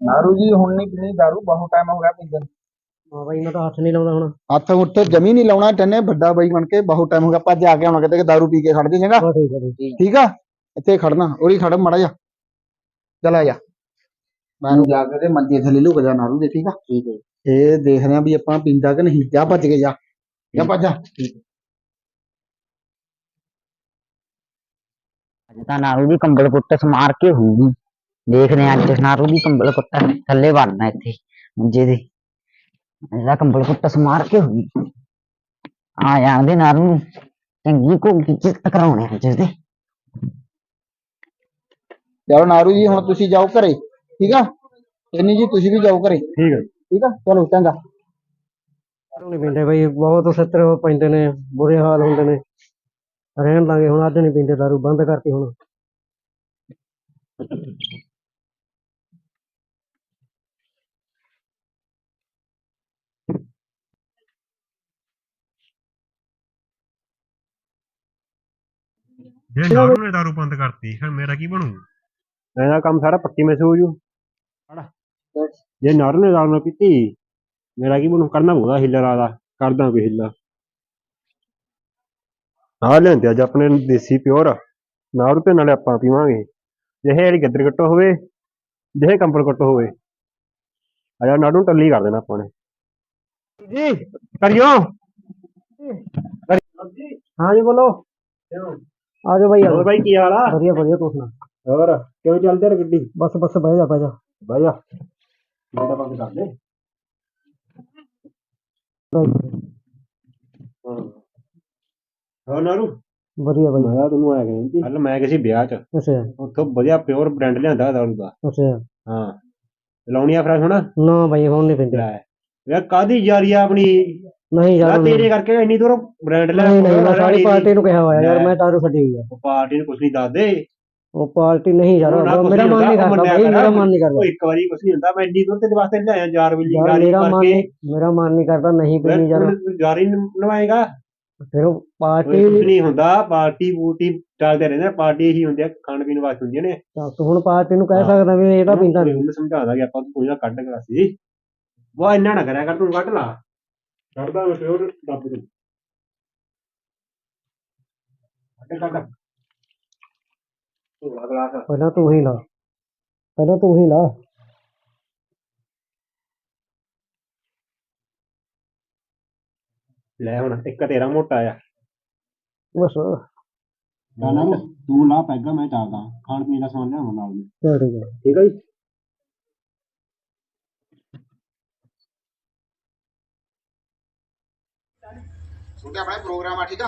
ਨਾਰੂ ਜੀ ਹੁਣ ਨਹੀਂ ਪੀਣੀ ਦਾਰੂ ਬਹੁਤ ਟਾਈਮ ਹੋ ਗਿਆ ਪੀਂਦੇ ਨੂੰ। ਹਾਂ ਬਾਈ ਮੈਂ ਤਾਂ ਹੱਥ ਨਹੀਂ ਲਾਉਂਦਾ ਹੁਣ ਹੱਥ ਉੱਤੇ ਜਮੀ ਨਹੀਂ ਲਾਉਣਾ ਟੰਨੇ ਵੱਡਾ ਬਾਈ ਬਣ ਕੇ ਬਹੁਤ ਟਾਈਮ ਹੋ ਗਿਆ ਭੱਜ ਆ ਕੇ ਆਉਣਾ ਕਿਤੇ ਕਿ ਦਾਰੂ ਪੀ ਕੇ ਖੜ ਜੇ ਚੰਗਾ ਬਸ ਠੀਕ ਹੈ ਜੀ ਠੀਕ ਆ ਇੱਥੇ ਖੜਨਾ ਉਰੀ ਖੜ ਮੜਾ ਜਾ ਚਲਾ ਜਾ ਮੈਨੂੰ ਜਾ ਕੇ ਤੇ ਮੰਜੇ ਥੱਲੇ ਲੁਕ ਜਾ ਨਾਰੂ ਦੇ ਠੀਕ ਆ ਠੀਕ ਹੈ ਇਹ ਦੇਖਦੇ ਆ ਵੀ ਆਪਾਂ ਪੀਂਦਾ ਕਿ ਨਹੀਂ ਜਾ ਭੱਜ ਕੇ ਜਾ ਜਾ ਭੱਜ ਜਾ ਅੱਜ ਤਾਂ ਨਾਰੂ ਦੀ ਕੰਬਲ ਕੁੱਟ ਸਮਾਰ ਕੇ ਹੋਊਗੀ ਦੇਖਦੇ ਅੱਜ ਨਾਰੂ ਦੀ ਕੰਬਲ ਕੁੱਟ ਥੱਲੇ ਵੜਨਾ ਇੱਥੇ ਮੰਜੇ ਦੇ। ਇਹਦਾ ਕੰਬਲ ਕੁੱਟ ਸਮਾਰ ਕੇ ਹੋਊਗੀ ਆ ਜਾਂਦੇ ਨਾਰੂ ਨੂੰ। ਚੰਗੀ ਕੋ ਚਿੱਤ ਕਰਾਉਣੇ ਅੱਜ ਦੇ। ਚਲੋ ਨਾਰੂ ਜੀ ਹੁਣ ਤੁਸੀਂ ਜਾਓ ਘਰੇ ਠੀਕ ਆ? ਇੰਨੀ ਜੀ ਤੁਸੀਂ ਵੀ ਜਾਓ ਘਰੇ। ਠੀਕ ਹੈ ਠੀਕ ਆ? ਚਲੋ ਚੰਗਾ। ਦਾਰੂ ਨਹੀਂ ਪੀਂਦੇ ਬਾਈ ਬਹੁਤ ਸੱਤਰ ਪੈਂਦੇ ਨੇ ਬੁਰੇ ਹਾਲ ਹੁੰਦੇ ਨੇ। ਰਹਿਣ ਲਾਂਗੇ ਹੁਣ ਅੱਜ ਨਹੀਂ ਪੀਂਦੇ ਦਾਰੂ ਬੰਦ ਕਰਤੀ ਹੁਣ। ਜੇ ਨਾਰੂ ਨੇ ਦਾਰੂ ਬੰਦ ਕਰਤੀ ਫਿਰ ਮੇਰਾ ਕੀ ਬਣੂ ਇਹਦਾ ਕੰਮ ਸਾਰਾ ਪੱਕੀ ਮੈਸ ਹੋ ਜੂ। ਜੇ ਨਰ ਨੇ ਨਾ ਪੀਤੀ ਮੇਰਾ ਕੀ ਬਣੂ? ਕਰਨਾ ਪਊਗਾ ਹਿੱਲਰ ਆਦਾ ਕਰਦਾ ਕੋਈ ਹਿੱਲਾ ਆ ਲੈਂਦੇ ਅੱਜ ਆਪਣੇ ਦੇਸੀ ਪਿਓਰ। ਨਾਰੂ ਤੇ ਨਾਲੇ ਆਪਾਂ ਪੀਵਾਂਗੇ। ਜਿਹੇ ਜਿਹੜੀ ਗੱਦਰ ਕੱਟੋ ਹੋਵੇ ਜਿਹੇ ਕੰਬਲ ਕੱਟੋ ਹੋਵੇ। ਆਜਾ ਨਾੜੂ ਨੂੰ ਟੱਲੀ ਕਰ ਦੇਣਾ ਆਪਾਂ ਨੇ। ਜੀ ਕਰਿਓ। ਹਾਂ ਜੀ ਬੋਲੋ ਆ ਜਾਓ ਬਾਈ ਆ ਹੋਰ। ਬਾਈ ਕੀ ਹਾਲ ਆ? ਵਧੀਆ ਵਧੀਆ ਤੂੰ ਸੁਣਾ? ਹੋਰ ਕਿਉਂ ਚੱਲਦੇ ਰ ਗੱਡੀ? ਬਸ ਬਸ ਬਹਿ ਜਾ ਬਹਿ ਜਾ। ਬਹਿ ਜਾ। ਮੇਰਾ ਬੰਦ ਕਰ ਦੇ। ਹਾਂ। ਨਾਰੂ ਵਧੀਆ ਬਾਈ। ਮੈਂ ਤੈਨੂੰ ਆਇਆ ਕਹਿੰਦੀ ਕੱਲ ਮੈਂ ਕਿਸੇ ਵਿਆਹ 'ਚ। ਅੱਛਾ। ਉੱਥੋਂ ਵਧੀਆ ਪਿਓਰ ਬ੍ਰਾਂਡ ਲਿਆਂਦਾ ਦਾਰੂ ਦਾ ਅੱਛਾ। ਹਾਂ। ਲਾਉਣੀ ਆ ਫਿਰ ਹੁਣ? ਨਾ ਬਾਈ ਹੁਣ ਨਹੀਂ ਪੀਂਦੇ। ਯਾਰ ਕਾਦੀ ਯਾਰੀ ਆ ਆਪਣੀ? ਨਹੀਂ ਯਾਰ ਯਾਰ ਤੇਰੇ ਕਰਕੇ ਇੰਨੀ ਦੂਰ ਬ੍ਰਾਂਡ ਲੈ ਨਹੀਂ ਨਹੀਂ ਮੈਂ ਸਾਰੀ ਪਾਰਟੀ ਨੂੰ ਕਿਹਾ ਹੋਇਆ ਯਾਰ ਲੈ। ਮੈਂ ਦਾਰੂ ਛੱਡੀ ਹੋਈ ਆ। ਪਾਰਟੀ ਨੂੰ ਕੁਛ ਨਹੀਂ ਦੱਸਦੇ। ਉਹ ਪਾਰਟੀ ਨਹੀਂ ਯਾਰ ਨਾ ਕੁਛ ਮੇਰਾ ਮਨ ਨਹੀਂ ਹੁੰਦਾ, ਕਰਦਾ ਉਹ ਬਾਈ ਮੇਰਾ ਮਨ ਨਹੀਂ ਉਹ ਕਰਦਾ ਇੱਕ ਵਾਰੀ ਕੁਛ ਨਹੀਂ ਹੁੰਦਾ ਮੈਂ ਇੰਨੀ ਦੂਰ ਤੇਰੇ ਵਾਸਤੇ ਲਿਆਇਆ ਯਾਰ ਬਿੱਲੀ ਯਾਰ ਗਾਲੀ ਮੇਰਾ ਮਨ ਕਰਕੇ। ਨਹੀਂ ਮੇਰਾ ਮਨ ਨਹੀਂ ਕਰਦਾ ਨਹੀਂ ਪੀਣੀ ਯਾਰ। ਯਾਰੀ ਨਵਾਏਗਾ ਫਿਰ ਉਹ ਪਾਰਟੀ ਕੁਛ ਨਹੀਂ ਹੁੰਦਾ ਪਾਰਟੀ ਬੂਟੀ ਚੱਲਦੇ ਰਹਿੰਦੇ ਆ, ਪਾਰਟੀ ਹੀ ਹੁੰਦੀ ਆ ਖਾਣ ਪੀਣ ਵਾਸਤੇ ਹੁੰਦੀਆਂ ਨੇ। ਤੂੰ ਹੁਣ ਪਾਰਟੀ ਨੂੰ ਕਹਿ ਹਾਂ। ਸਕਦਾ ਵੀ ਇਹ ਤਾਂ ਪੀਂਦਾ ਨਹੀਂ। ਉਹਨੂੰ ਸਮਝਾਦਾ ਕਿ ਆਪਾਂ ਕੋਈ ਨਾ ਕੱਢ ਕੇ ਸੀ ਵਾ ਇੰਨਾ ਨਾ ਕਰਿਆ ਕਰ ਤੂੰ ਕੱਢ ਲਾ। ਕੱਢ ਕੱਢ ਤੂੰ ਅਗਲਾ ਪਹਿਲਾਂ ਤੂੰ ਹੀ ਲਾ ਪਹਿਲਾਂ ਤੂੰ ਹੀ ਲਾ ਲੈ ਹੁਣ ਇੱਕ ਤੇਰਾ ਮੋਟਾ ਆ ਬਸ ਨਾ ਤੂੰ ਲਾ ਪੈਗਾ ਮੈਂ ਚੱਲਦਾ ਖਾਣ ਪੀਣ ਦਾ ਸਮਾਨ ਲਿਆਉਣਾ ਨਾਲ ਠੀਕ ਹੈ ਜੀ ਛੋਟੇ ਆਪਣਾ ਪ੍ਰੋਗਰਾਮ ਆ ਠੀਕ ਆ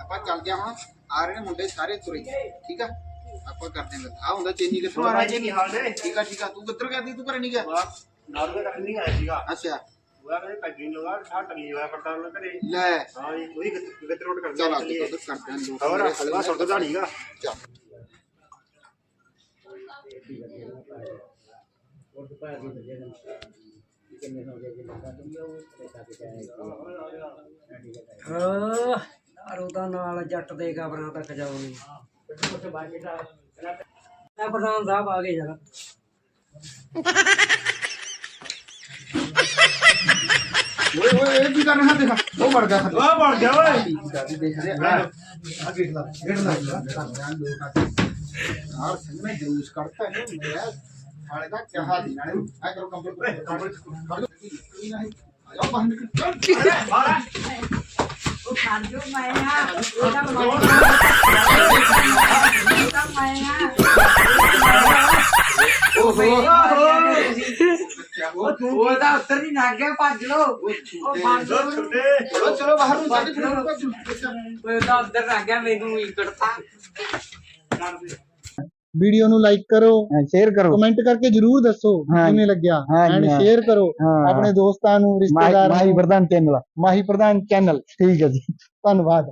ਆਪਾਂ ਚੱਲਦੇ ਆ ਹੁਣ ਆ ਰਹੇ ਨੇ ਮੁੰਡੇ ਸਾਰੇ ਤੁਰੇ ਠੀਕ ਆ ਆਪਾਂ ਕਰਦੇ ਹਾਂ ਆ ਹੁੰਦਾ ਚੇਨੀ ਕਿੱਥੋਂ ਆ ਰਿਹਾ ਕੀ ਹਾਲ ਨੇ ਠੀਕ ਆ ਠੀਕ ਆ ਤੂੰ ਕਿੱਧਰ ਗਿਆ ਸੀ ਤੂੰ ਘਰੇ ਨਹੀਂ ਗਿਆ ਨਾਲ ਦੇ ਕੱਟ ਨਹੀਂ ਆਇਆ ਸੀਗਾ ਅੱਛਾ ਉਹ ਕਹਿੰਦੇ ਪੈਗੀ ਲਗਾ ਠਾ ਟੰਗੀ ਹੋਇਆ ਪਰਦਾ ਉਹਨਾਂ ਘਰੇ ਲੈ ਹਾਂ ਜੀ ਉਹੀ ਗੱਤ ਰੋਟ ਕਰਦੇ ਚੱਲ ਆ ਤੂੰ ਉਧਰ ਕਰਦੇ ਹਾਂ ਲੋਕ ਹੋਰ ਮੇਰੇ ਹਾਲੇ ਬਸ ਸੁੱਟ ਦਾ ਨਹੀਂਗਾ ਚੱਲ ਹਾਂ ਦਾਰੂ ਦਾ ਨਾਲ ਜੱਟ ਦੇ ਕਬਰਾਂ ਤੱਕ ਜਾਉਣੀ ਮੈਂ ਪ੍ਰਧਾਨ ਸਾਹਿਬ ਆ ਗਏ ਯਾਰ ਓਏ ਓਏ ਇਹ ਕੀ ਕਰ ਰਿਹਾ ਦੇਖਾ ਉਹ ਮਰ ਗਿਆ ਆ ਬਣ ਗਿਆ ਓਏ। ਦੇਖ ਰਿਹਾ ਆ ਆ ਗੇਟ ਲਾ। ਗੇਟ ਲਾ। ਹਾਂ ਯਾਰ ਸੰਗ ਨੇ ਜਲੂਸ ਕੱਢਤਾ ਹੈ ਮੇਰਾ ਹਾਲੇ ਤਾਂ ਚਾਹ ਦੀ ਨਾਲੇ ਆ ਕਰੋ ਕੰਪਲੀਟ ਕੰਪਲੀਟ ਕਰ ਲਓ ਕੀ ਨਹੀਂ ਆਇਆ ਬਾਹਰ ਵੀਡੀਓ ਨੂੰ ਲਾਈਕ ਕਰੋ ਸ਼ੇਅਰ ਕਰੋ। ਕਮੈਂਟ ਕਰਕੇ ਜਰੂਰ ਦੱਸੋ। ਕਿਵੇਂ ਲੱਗਿਆ। ਐਂਡ। ਸ਼ੇਅਰ ਕਰੋ ਆਪਣੇ ਦੋਸਤਾਂ ਨੂੰ ਮਾਹੀ ਰਿਸ਼ਤੇਦਾਰਾਂ ਮਾਹੀ ਨੂੰ ਪ੍ਰਧਾਨ ਚੈਨਲ ਮਾਹੀ ਪ੍ਰਧਾਨ ਚੈਨਲ ਠੀਕ ਹੈ ਜੀ। ਧੰਨਵਾਦ।